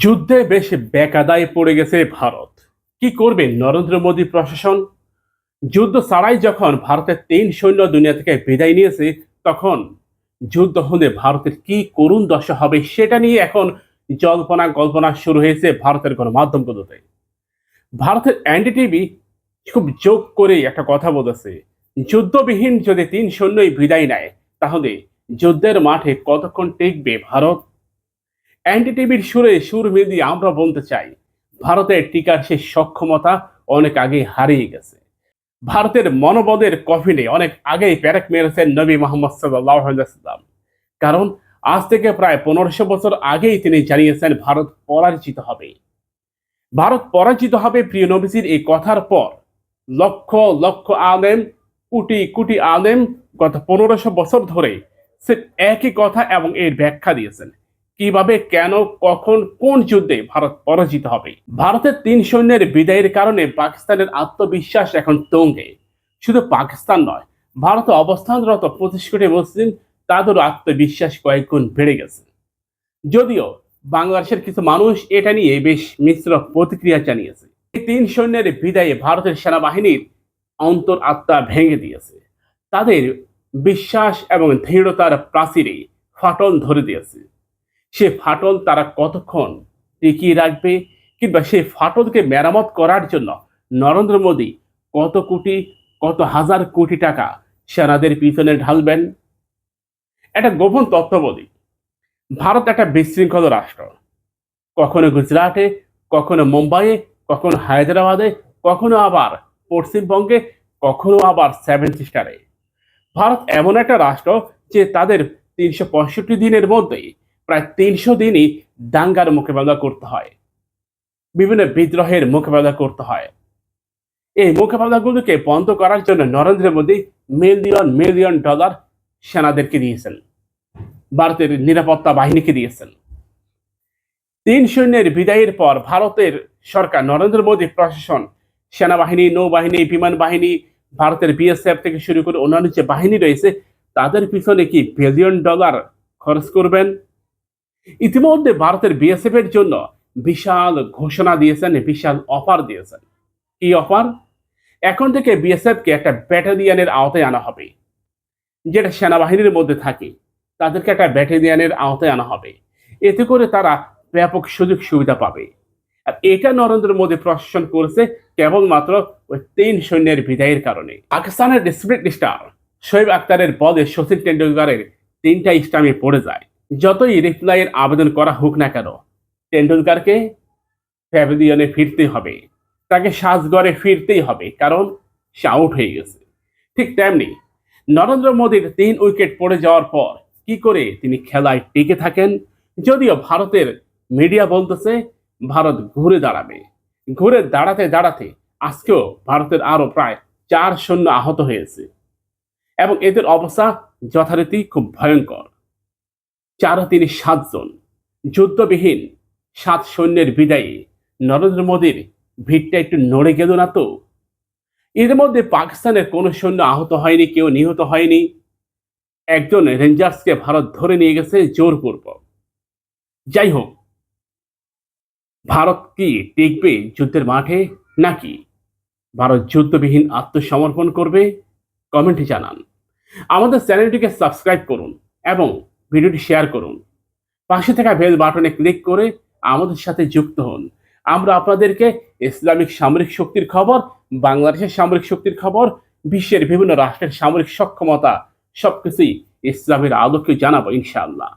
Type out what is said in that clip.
যুদ্ধে বেশ বেকাদায় পড়ে গেছে ভারত। কি করবে নরেন্দ্র মোদী প্রশাসন? যুদ্ধ ছাড়াই যখন ভারতের তিন সৈন্য দুনিয়া থেকে বিদায় নিয়েছে, তখন যুদ্ধ হলে ভারতের কি করুণ দশা হবে সেটা নিয়ে এখন জল্পনা কল্পনা শুরু হয়েছে ভারতের গণমাধ্যমগুলোতে ভারতের এনডিটিভি খুব যোগ করে একটা কথা বলেছে, যুদ্ধবিহীন যদি তিন সৈন্যই বিদায় নেয়, তাহলে যুদ্ধের মাঠে কতক্ষণ টিকবে ভারত? এনডিটিভির সুরে সুর মিলিয়ে আমরা বলতে চাই, ভারতের টিকার সেই সক্ষমতা অনেক আগে হারিয়ে গেছে। ভারতের মনোবদের কফিনে অনেক আগেই প্যারেক মেরেছেন নবী মোহাম্মদ সাল্লাম কারণ আজ থেকে প্রায় পনেরোশো বছর আগেই তিনি জানিয়েছেন, ভারত পরাজিত হবে। ভারত পরাজিত হবে, প্রিয় নবীজির এই কথার পর লক্ষ লক্ষ আলেম, কোটি কোটি আলেম গত পনেরোশো বছর ধরে সে একই কথা এবং এর ব্যাখ্যা দিয়েছেন। কীভাবে, কেন, কখন, কোন যুদ্ধে ভারত পরাজিত হবে? ভারতের তিন সৈন্যের বিদায়ের কারণে পাকিস্তানের আত্মবিশ্বাস এখন তঙ্গে। শুধু পাকিস্তান নয়, ভারতে অবস্থানরত পঁচিশ কোটি মুসলিম, তাদেরও আত্মবিশ্বাস কয়েক গুণ বেড়ে গেছে। যদিও বাংলাদেশের কিছু মানুষ এটা নিয়ে বেশ মিশ্র প্রতিক্রিয়া জানিয়েছে। এই তিন সৈন্যের বিদায়ে ভারতের সেনাবাহিনীর অন্তর আত্মা ভেঙে দিয়েছে। তাদের বিশ্বাস এবং দৃঢ়তার প্রাচীরে ফাটল ধরে দিয়েছে। সে ফাটল তারা কতক্ষণ টিকিয়ে রাখবে কিংবা সে ফাটলকে মেরামত করার জন্য নরেন্দ্র মোদী কত কোটি, কত হাজার কোটি টাকা সেনাদের পিছনে ঢালবেন? একটা গোপন বলি ভারত একটা বিশৃঙ্খল রাষ্ট্র। কখনো গুজরাটে, কখনো মুম্বাইয়ে, কখনো হায়দ্রাবাদে, কখনো আবার পশ্চিমবঙ্গে, কখনো আবার সেভেন সিস্টারে। ভারত এমন একটা রাষ্ট্র যে তাদের তিনশো পঁয়ষট্টি দিনের মধ্যেই প্রায় তিনশো দিনই দাঙ্গার মোকাবেলা করতে হয়। বিভিন্ন বিদ্রোহের মোকাবেলা করতে হয়। এই মোকাবেলাগুলোকে বন্ধ করার জন্য Narendra Modi million million dollar সেনাদেরকে দিয়েছেন। ভারতের নিরাপত্তা বাহিনীকে দিয়েছেন। তিন সৈন্যের বিদায়ের পর ভারতের সরকার নরেন্দ্র মোদী প্রশাসন, সেনাবাহিনী, নৌবাহিনী, বিমান বাহিনী, ভারতের বিএসএফ থেকে শুরু করে অন্যান্য যে বাহিনী রয়েছে, তাদের পিছনে কি বিলিয়ন ডলার খরচ করবেন? ইতিমধ্যে ভারতের বিএসএফ এর জন্য বিশাল ঘোষণা দিয়েছেন, বিশাল অফার দিয়েছেন। কি অফার এখন থেকে বিএসএফ কে একটা ব্যাটালিয়ানের আওতায় আনা হবে, যেটা সেনাবাহিনীর মধ্যে থাকে। তাদেরকে একটা ব্যাটালিয়ানের আওতায় আনা হবে। এতে করে তারা ব্যাপক সুযোগ সুবিধা পাবে। আর এটা নরেন্দ্র মোদী প্রশাসন করেছে কেবলমাত্র ওই তিন সৈন্যের বিদায়ের কারণে। পাকিস্তানের ডিসপ্লিট স্টার শোয়েব আক্তারের বলে সচিন টেন্ডুলকারের তিনটা স্টামে পড়ে যায়। যতই রিপ্লাইয়ের আবেদন করা হোক না কেন টেন্ডুলকারকে প্যাভিলিয়নে ফিরতে হবে। তাকে সাজগড়ে ফিরতেই হবে, কারণ সে আউট হয়ে গেছে। ঠিক তেমনি নরেন্দ্র মোদীর তিন উইকেট পড়ে যাওয়ার পর কি করে তিনি খেলায় টিকে থাকেন, যদিও ভারতের মিডিয়া বলতেছে, ভারত ঘুরে দাঁড়াবে। ঘুরে দাঁড়াতে দাঁড়াতে আজকেও ভারতের আরও প্রায় চার শূন্য আহত হয়েছে। এবং এদের অবস্থা যথারীতি খুব ভয়ঙ্কর। চার তিনি সাতজন। যুদ্ধবিহীন সাত সৈন্যের বিদায়ে নরেন্দ্র মোদীর ভিড়টা একটু নড়ে গেল না তো? এর মধ্যে পাকিস্তানের কোনো সৈন্য আহত হয়নি, কেউ নিহত হয়নি। একজন রেঞ্জার্সকে ভারত ধরে নিয়ে গেছে জোরপূর্বক। যাই হোক, ভারত কি টিকবে যুদ্ধের মাঠে নাকি ভারত যুদ্ধবিহীন আত্মসমর্পণ করবে? কমেন্টে জানান। আমাদের চ্যানেলটিকে সাবস্ক্রাইব করুন এবং ভিডিওটি শেয়ার করুন। পাশে থাকা বেল বাটনে ক্লিক করে আমাদের সাথে যুক্ত হন। আমরা আপনাদেরকে ইসলামিক সামরিক শক্তির খবর, বাংলাদেশের সামরিক শক্তির খবর, বিশ্বের বিভিন্ন রাষ্ট্রের সামরিক সক্ষমতা, সবকিছুই ইসলামের আলোকে জানাব ইনশাআল্লাহ।